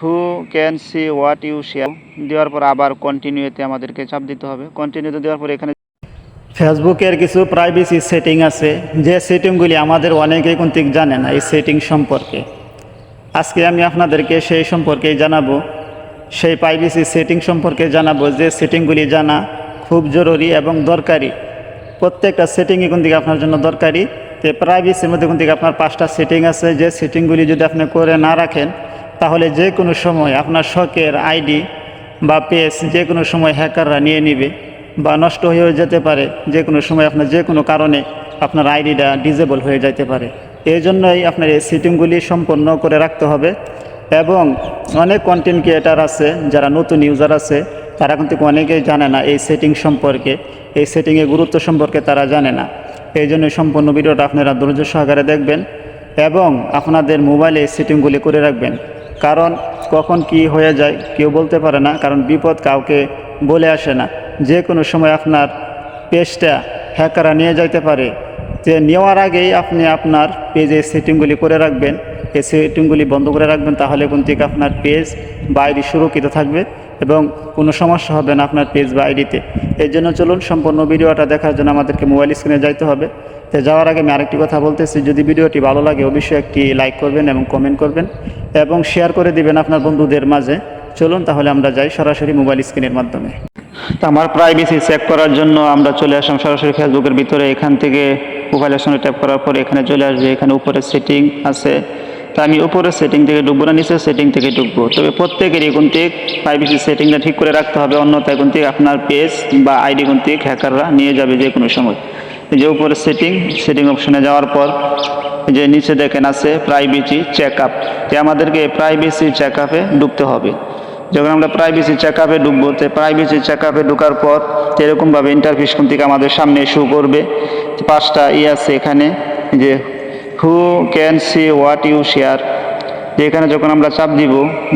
Who can see what you share দেওয়ার পর আবার কন্টিনিউতে আমাদেরকে চাপ দিতে হবে। কন্টিনিউতে দেওয়ার পর এখানে ফেসবুকের কিছু প্রাইভেসি সেটিং আছে। যে সেটিংগুলি আমাদের অনেকেই কিন্তু জানে না, এই সেটিং সম্পর্কে। আজকে আমি আপনাদেরকে সেই সম্পর্কেই জানাব। সেই প্রাইভেসি সেটিং সম্পর্কে জানাব যে সেটিংগুলি জানা খুব জরুরি এবং দরকারি। প্রত্যেকটা সেটিংই কিন্তু আপনার জন্য দরকারি। তো প্রাইভেসির মধ্যে কিন্তু আপনার পাঁচটা সেটিং আছে, যে সেটিংগুলি যদি আপনি করে না রাখেন তাহলে যে কোনো সময় আপনার শখের আইডি বা পেজ যে কোনো সময় হ্যাকাররা নিয়ে নিবে বা নষ্ট হয়ে যেতে পারে। যে কোনো সময় আপনার যে কোনো কারণে আপনার আইডিটা ডিজেবল হয়ে যেতে পারে। এই জন্যই আপনার এই সিটিংগুলি সম্পন্ন করে রাখতে হবে এবং অনেক কন্টেন্ট ক্রিয়েটার আছে, যারা নতুন ইউজার আছে, তারা কিন্তু অনেকেই জানে না এই সেটিং সম্পর্কে। এই সেটিংয়ের গুরুত্ব সম্পর্কে তারা জানে না। এই জন্য সম্পূর্ণ ভিডিওটা আপনারা ধৈর্য সহকারে দেখবেন এবং আপনাদের মোবাইলে সেটিংগুলি করে রাখবেন। কারণ কখন কি হয়ে যায় কেউ বলতে পারে না, কারণ বিপদ কাউকে বলে আসে না। যে কোনো সময় আপনার পেজটা হ্যাকাররা নিয়ে যাইতে পারে। যে নেওয়ার আগেই আপনি আপনার পেজে সেটিংগুলি করে রাখবেন। এই সেটিংগুলি বন্ধ করে রাখবেন, তাহলে কিন্তু আপনার পেজ বা আইডি সুরক্ষিত থাকবে এবং কোনো সমস্যা হবে না আপনার পেজ বা আইডিতে। এই জন্য চলুন সম্পূর্ণ ভিডিওটা দেখার জন্য আমাদেরকে মোবাইল স্ক্রিনে যাইতে হবে। তো যাওয়ার আগে আমি আরেকটি কথা বলতেছি, যদি ভিডিওটি ভালো লাগে অবশ্যই একটি লাইক করবেন এবং কমেন্ট করবেন এবং শেয়ার করে দিবেন আপনার বন্ধুদের মাঝে। চলুন তাহলে আমরা যাই সরাসরি মোবাইল স্ক্রিনের মাধ্যমে। তো আমার প্রাইভেসি চেক করার জন্য আমরা চলে আসলাম সরাসরি ফেসবুকের ভিতরে। এখান থেকে মোবাইলের সঙ্গে ট্যাপ করার পর এখানে চলে আসবে। এখানে উপরে সেটিং আছে। তা আমি উপরের সেটিং থেকে ঢুকবো না, নিচের সেটিং থেকে ঢুকবো। তবে প্রত্যেকেরই কিন্তু প্রাইভেসি সেটিংটা ঠিক করে রাখতে হবে, অন্যথায় কিন্তু আপনার পেজ বা আইডি কিন্তু হ্যাকাররা নিয়ে যাবে যে কোনো সময়। যে উপরে সেটিং সেটিং অপশনে যাওয়ার পর যে নিচে দেখেন আছে প্রাইভেসি চেক আপ যে আমাদেরকে প্রাইভেসি চেক আপে ঢুকতে হবে। যখন আমরা প্রাইভেসি চেক আপে ঢুকবো, তো প্রাইভেসি চেক আপে ঢোকার পর এরকমভাবে ইন্টারফেস কোন থেকে আমাদের সামনে শো করবে। পাঁচটা ই আছে এখানে যে who can see what you share এখানে যখন আমরা চাপ দিব,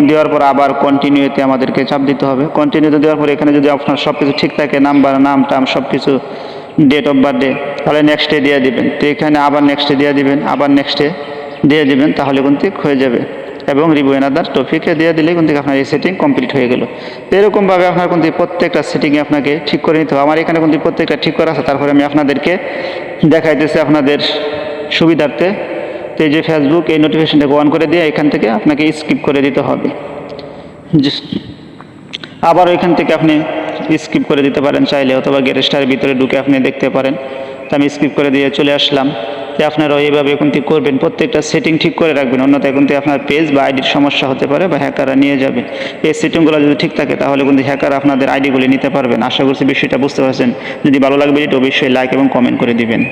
দেওয়ার পর আবার কন্টিনিউতে আমাদেরকে চাপ দিতে হবে। কন্টিনিউতে দেওয়ার পর এখানে যদি আপনার সব কিছু ঠিক থাকে নাম্বার নাম টাম সব কিছু ডেট অফ বার্থডে তাহলে নেক্সটে দিয়ে দিবেন। তো এখানে আবার নেক্সটে দিয়ে দিবেন, আবার নেক্সটে দিয়ে দিবেন, তাহলে কিন্তু হয়ে যাবে। এবং রিভিউ এনাদার টপিকে দিয়ে দিলে কিন্তু আপনার এই সেটিং কমপ্লিট হয়ে গেল। তো এরকমভাবে আপনার কিন্তু প্রত্যেকটা সেটিংয়ে আপনাকে ঠিক করে নিতে হবে। আমার এখানে কিন্তু প্রত্যেকটা ঠিক করা আছে, তারপরে আমি আপনাদেরকে দেখাইতেছি আপনাদের সুবিধার্থে তো এই যে ফেসবুক এই নোটিফিকেশনটাকে অন করে দিয়ে এখান থেকে আপনাকে স্কিপ করে দিতে হবে। আবার এখান থেকে আপনি স্কিপ করে দিতে পারেন চাইলে, অথবা গ্যারেজটার ভিতরে ঢুকে আপনি দেখতে পারেন। তো আমি স্কিপ করে দিয়ে চলে আসলাম। যে আপনারাও এইভাবে কিন্তু করবেন। প্রত্যেকটা সেটিং ঠিক করে রাখবেন। অন্যথায় কিন্তু আপনার পেজ বা আইডির সমস্যা হতে পারে বা হ্যাকাররা নিয়ে যাবে। এই সেটিংগুলো যদি ঠিক থাকে, তাহলে কিন্তু হ্যাকার আপনাদের আইডিগুলি নিতে পারবেন। আশা করছি বিষয়টা বুঝতে পারছেন। যদি ভালো লাগবে এটা অবশ্যই লাইক এবং কমেন্ট করে দিবেন।